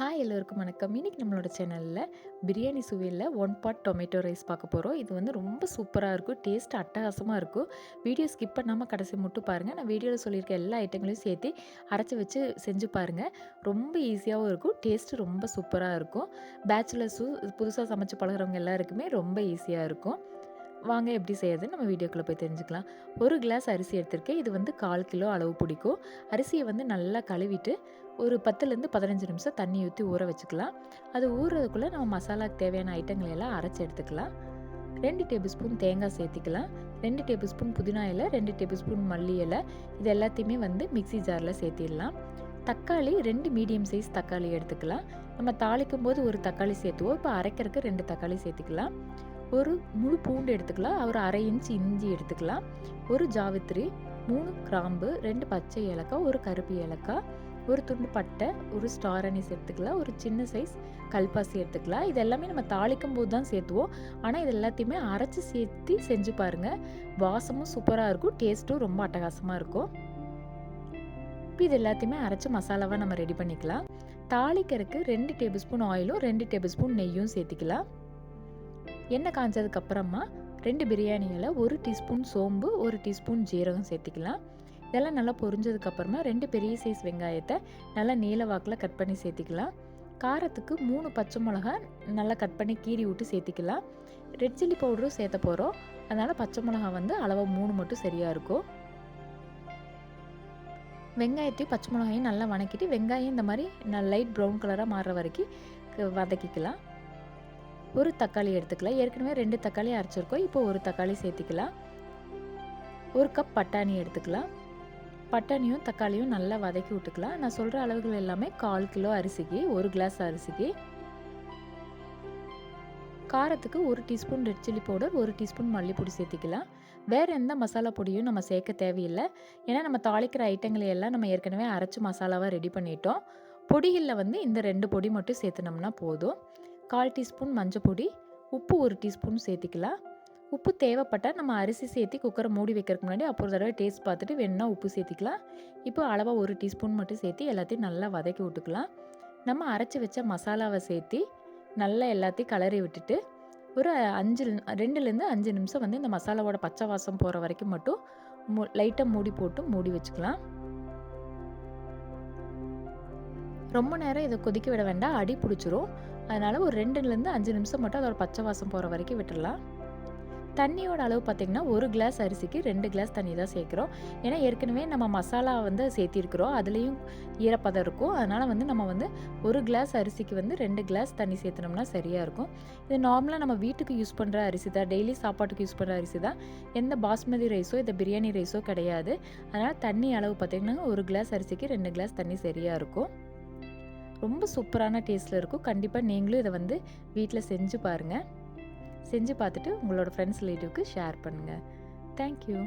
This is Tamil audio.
ஹாய் எல்லோருக்கும் வணக்கம். இன்றைக்கி நம்மளோட சேனலில் பிரியாணி சுவையில் ஒன் பாட் டொமேட்டோ ரைஸ் பார்க்க போகிறோம் இது வந்து ரொம்ப சூப்பராக இருக்கும். டேஸ்ட் அட்டகாசமாக இருக்கும். வீடியோ ஸ்கிப் பண்ணாமல் கடைசி மட்டும் பாருங்கள் நான் வீடியோவில் சொல்லியிருக்க எல்லா ஐட்டங்களையும் சேர்த்து அரைச்சி வச்சு செஞ்சு பாருங்கள் ரொம்ப ஈஸியாகவும் இருக்கும். டேஸ்ட்டு ரொம்ப சூப்பராக இருக்கும். பேச்சுலர்ஸும் புதுசாக சமைச்சு பழகிறவங்க எல்லாருக்குமே ரொம்ப ஈஸியாக இருக்கும். வாங்க எப்படி செய்யறதுன்னு நம்ம வீடியோக்குள்ளே போய் தெரிஞ்சுக்கலாம். ஒரு கிளாஸ் அரிசி எடுத்திருக்கேன். இது வந்து கால் கிலோ அளவு பிடிக்கும். அரிசியை வந்து நல்லா கழுவிட்டு ஒரு பத்துலேருந்து பதினஞ்சு நிமிஷம் தண்ணி ஊற்றி ஊற வச்சுக்கலாம். அது ஊறுறதுக்குள்ளே நம்ம மசாலாக்கு தேவையான ஐட்டங்களை எல்லாம் அரைச்சி எடுத்துக்கலாம். ரெண்டு டேபிள் ஸ்பூன் தேங்காய் சேர்த்திக்கலாம். ரெண்டு டேபிள் ஸ்பூன் புதினா இலை ரெண்டு டேபிள் ஸ்பூன் மல்லி இலை இது எல்லாத்தையுமே வந்து மிக்சி ஜாரில் சேர்த்திடலாம். தக்காளி ரெண்டு மீடியம் சைஸ் தக்காளி எடுத்துக்கலாம். நம்ம தாளிக்கும் போது ஒரு தக்காளி சேர்த்துவோம். இப்போ அரைக்கிறதுக்கு ரெண்டு தக்காளி சேர்த்துக்கலாம். ஒரு முழு பூண்டு எடுத்துக்கலாம். ஒரு அரை இன்ச் இஞ்சி எடுத்துக்கலாம். ஒரு ஜாவித்திரி மூணு கிராம்பு ரெண்டு பச்சை ஏலக்காய் ஒரு கருப்பு ஏலக்காய் ஒரு துண்டு பட்டை ஒரு ஸ்டார் அனிஸ் எடுத்துக்கலாம். ஒரு சின்ன சைஸ் கல்பாசி எடுத்துக்கலாம். இது எல்லாமே நம்ம தாளிக்கும் போது தான் சேர்த்துவோம். ஆனால் இது எல்லாத்தையுமே அரைச்சி சேர்த்து செஞ்சு பாருங்கள் வாசமும் சூப்பராக இருக்கும். டேஸ்ட்டும் ரொம்ப அட்டகாசமாக இருக்கும். இப்போ இது எல்லாத்தையுமே அரைச்சி மசாலாவாக நம்ம ரெடி பண்ணிக்கலாம். தாளிக்கிறதுக்கு ரெண்டு டேபிள் ஸ்பூன் ஆயிலும் ரெண்டு டேபிள் ஸ்பூன் நெய்யும் சேர்த்திக்கலாம். எண்ணெய் காஞ்சதுக்கப்புறமா ரெண்டு பிரியாணியில் ஒரு டீஸ்பூன் சோம்பு ஒரு டீஸ்பூன் ஜீரகம் சேர்த்திக்கலாம். இதெல்லாம் நல்லா பொரிஞ்சதுக்கப்புறமா ரெண்டு பெரிய சைஸ் வெங்காயத்தை நல்லா நீல வாக்கில் கட் பண்ணி சேர்த்திக்கலாம். காரத்துக்கு மூணு பச்சை மிளகா நல்லா கட் பண்ணி கீறி விட்டு சேர்த்திக்கலாம். ரெட் சில்லி பவுடரும் சேர்த்த போகிறோம் அதனால் பச்சை மிளகா வந்து அளவாக மூணு மட்டும் சரியாக இருக்கும். வெங்காயத்தையும் பச்சை மிளகாயும் நல்லா வணக்கிட்டு வெங்காயம் இந்த மாதிரி லைட் ப்ரௌன் கலராக மாறுற வரைக்கும் வதக்கிக்கலாம். ஒரு தக்காளி எடுத்துக்கலாம். ஏற்கனவே ரெண்டு தக்காளி அரைச்சிருக்கோம். இப்போ ஒரு தக்காளி சேர்த்திக்கலாம். ஒரு கப் பட்டாணி எடுத்துக்கலாம். பட்டாணியும் தக்காளியும் நல்லா வதக்கி விட்டுக்கலாம். நான் சொல்கிற அளவுகள் எல்லாமே கால் கிலோ அரிசிக்கு ஒரு கிளாஸ் அரிசிக்கு. காரத்துக்கு ஒரு டீஸ்பூன் ரெட் சில்லி பவுடர் ஒரு டீஸ்பூன் மல்லிப்பொடி சேர்த்திக்கலாம். வேறு எந்த மசாலா பொடியும் நம்ம சேர்க்க தேவையில்லை. ஏன்னா நம்ம தாளிக்கிற ஐட்டங்களை எல்லாம் நம்ம ஏற்கனவே அரைச்சி மசாலாவாக ரெடி பண்ணிட்டோம். பொடிகளில் வந்து இந்த ரெண்டு பொடி மட்டும் சேர்த்துனோம்னா போதும். கால் டீஸ்பூன் மஞ்சள் பொடி உப்பு ஒரு டீஸ்பூன் சேர்த்திக்கலாம். உப்பு தேவைப்பட்டால் நம்ம அரிசி சேர்த்து குக்கரை மூடி வைக்கிறதுக்கு முன்னாடி அப்போ ஒரு தடவை டேஸ்ட் பார்த்துட்டு வேணுன்னா உப்பு சேர்த்திக்கலாம். இப்போ அளவாக ஒரு டீஸ்பூன் மட்டும் சேர்த்து எல்லாத்தையும் நல்லா வதக்கி விட்டுக்கலாம். நம்ம அரைச்சி வச்ச மசாலாவை சேர்த்து நல்லா எல்லாத்தையும் கலரி விட்டுட்டு ஒரு அஞ்சு ரெண்டுலேருந்து அஞ்சு நிமிஷம் வந்து இந்த மசாலாவோட பச்சை வாசம் போகிற வரைக்கும் மட்டும் மூ லைட்டாக மூடி போட்டு மூடி வச்சுக்கலாம். ரொம்ப நேரம் இதை கொதிக்க விட வேண்டாம். அடி பிடிச்சிரும். அதனால் ஒரு ரெண்டுலேருந்து அஞ்சு நிமிஷம் மட்டும் அதோட பச்சை வாசம் போகிற வரைக்கும் விட்டுடலாம் தண்ணியோட அளவு பார்த்திங்கன்னா ஒரு கிளாஸ் அரிசிக்கு ரெண்டு கிளாஸ் தண்ணி தான் சேர்க்குறோம். ஏன்னா ஏற்கனவே நம்ம மசாலா வந்து சேர்த்திருக்கிறோம். அதுலேயும் ஈரப்பதம் இருக்கும். அதனால் வந்து நம்ம வந்து ஒரு கிளாஸ் அரிசிக்கு வந்து ரெண்டு கிளாஸ் தண்ணி சேர்த்தனோம்னா சரியாக இருக்கும். இது நார்மலாக நம்ம வீட்டுக்கு யூஸ் பண்ணுற அரிசி தான். டெய்லி சாப்பாட்டுக்கு யூஸ் பண்ணுற அரிசி தான். எந்த பாஸ்மதி ரைஸோ இந்த பிரியாணி ரைஸோ கிடையாது. அதனால் தண்ணி அளவு பார்த்திங்கன்னா ஒரு கிளாஸ் அரிசிக்கு ரெண்டு கிளாஸ் தண்ணி சரியாக இருக்கும். ரொம்ப சூப்பரான டேஸ்ட்டில் இருக்கும். கண்டிப்பாக நீங்களும் இதை வந்து வீட்டில் செஞ்சு பாருங்கள் செஞ்சு பார்த்துட்டு உங்களோட ஃப்ரெண்ட்ஸ் ரிலேட்டிவ்க்கு ஷேர் பண்ணுங்கள் தேங்க்யூ